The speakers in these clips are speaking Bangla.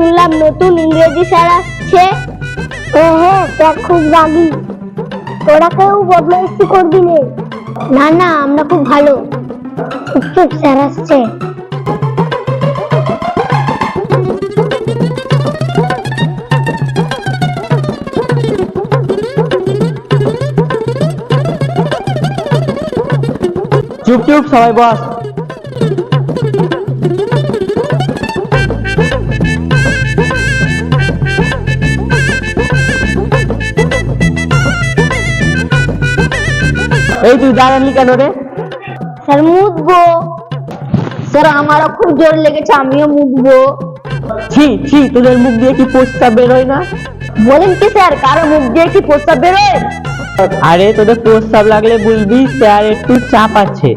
শুনলাম নতুন ইংরেজি স্যার আসছে। ও হ্যাঁ স্যার খুব রাগি তোরা কেউ বদমাইশি করবি নে। না না আমরা খুব ভালো। চুপ চুপ স্যার আসছে। চুপ চুপ সবাই বস। এই তুই দাঁড়ালি কেন রে? স্যার মুতবো। স্যার আমারও খুব জোর লেগেছে আমিও মুতবো। ছি ছি তোদের মুখ দিয়ে কি প্রস্তাব বেরোয় না? বলেন কি স্যার কারও মুখ দিয়ে কি প্রস্তাব বেরোয়? আরে তোদের প্রস্তাব লাগলে বলবি স্যার একটু চাপ আছে।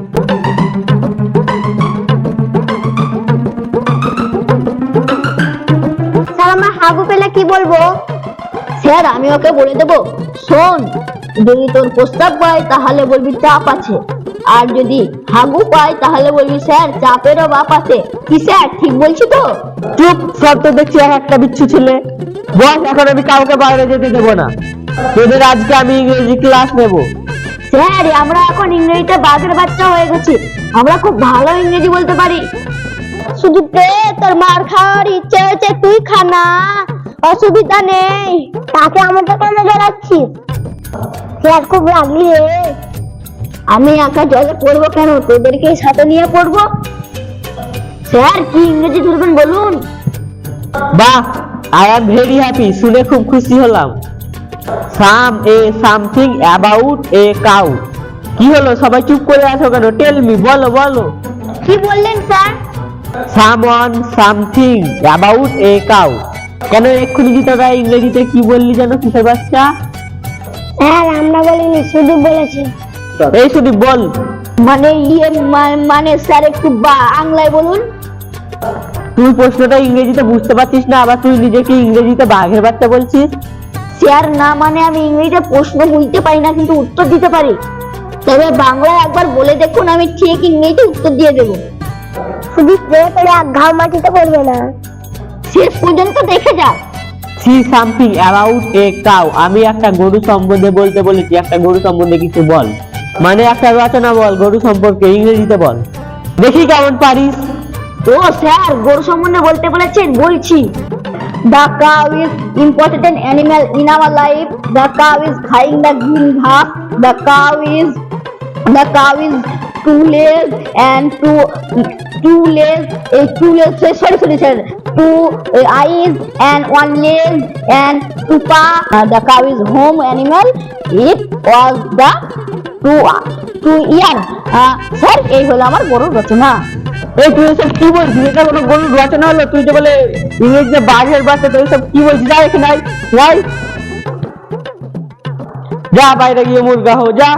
স্যার আমরা হাগু পেলে কি বলব? স্যার আমি ওকে বলে দেবো শোন। যদি তোর প্রস্তাব পাই তাহলে বলবি চাপ আছে। আর যদি হাগু পাই তাহলে বলবি স্যার চাপেরও বাপ আছে। কি স্যার ঠিক বলছি তো? চুপ সব তো দেখছি এক একটা বিচ্ছু ছেলে। বস এখন আমি কাউকে বাইরে যেতে দেবো না। তোদের আজকে আমি ইংরেজি ক্লাস নেব। স্যার আমরা এখন ইংরেজিতে বাঘের বাচ্চা হয়ে গেছি। আমরা খুব ভালো ইংরেজি বলতে পারি। শুধু দে তোর মার খাওয়ার ইচ্ছে হয়েছে তুই খানা অসুবিধা নেই। তাকে আমাদের কেন জড়াচ্ছিস স্যার খুব রাগলি রে। আমি একা জলে পড়ব কেন? তোদেরকে সাথে নিয়ে পড়ব? স্যার কি ইংরেজি ধরবেন বলুন? বাহ আই এম ভেরি হ্যাপি শুনে খুব খুশি হলাম। Some a something about a cow. কি হলো সবাই চুপ করে আছো কেন? টেল মি বলো বলো। কি বললেন sir? Someone something about a cow. কেন এক্ষুনি কি ইংরেজিতে কি বললি যেন কিসের বাচ্চা? স্যার আমরা বলিনি শুধু বলেছি। এই শুধু বল। মানে ইয়ে মানে স্যার একটু বাংলায় বলুন। তুই প্রশ্নটা ইংরেজিতে বুঝতে পারছিস না আবার তুই নিজেকে ইংরেজিতে বাঘের বাচ্চা বলছিস? স্যার না মানে আমি ইংরেজিতে প্রশ্ন বুঝতে পারি না কিন্তু উত্তর দিতে পারি। তবে বাংলায় একবার বলে দেখুন আমি ঠিক ইংরেজিতে উত্তর দিয়ে দেবো। শুধু স্প্রে করে এক ঘাও মাটিতে পড়বে না। শেষ পর্যন্ত দেখে যা see something about a cow আমি একটা গরু সম্বন্ধে বলতে বলেছি একটা গরু সম্বন্ধে কিছু বল মানে একটা রচনা বল গরু সম্পর্কে ইংরেজিতে বল দেখি কেমন পারিস ও স্যার গরু সম্বন্ধে বলতে বলেছেন বলছি The cow is important animal in our life. The cow is খাইং the green grass. The cow is the cow is two legs and two two legs. Uh, two legs. Sorry, sorry, sorry. Two eyes and one leg and two paw. Uh, the cow is home animal. It was the two two year. Sir এই হলো আমার গরুর রচনা এই তুই এসব কি বলছিস এটা কোনো গরুর রচনা হলো তুই যে বলে ইংরেজিতে বাঘের বাচ্চা তুই সব কি বলছিস যা এখানে। যা বাইরে গিয়ে মুরগা হো যা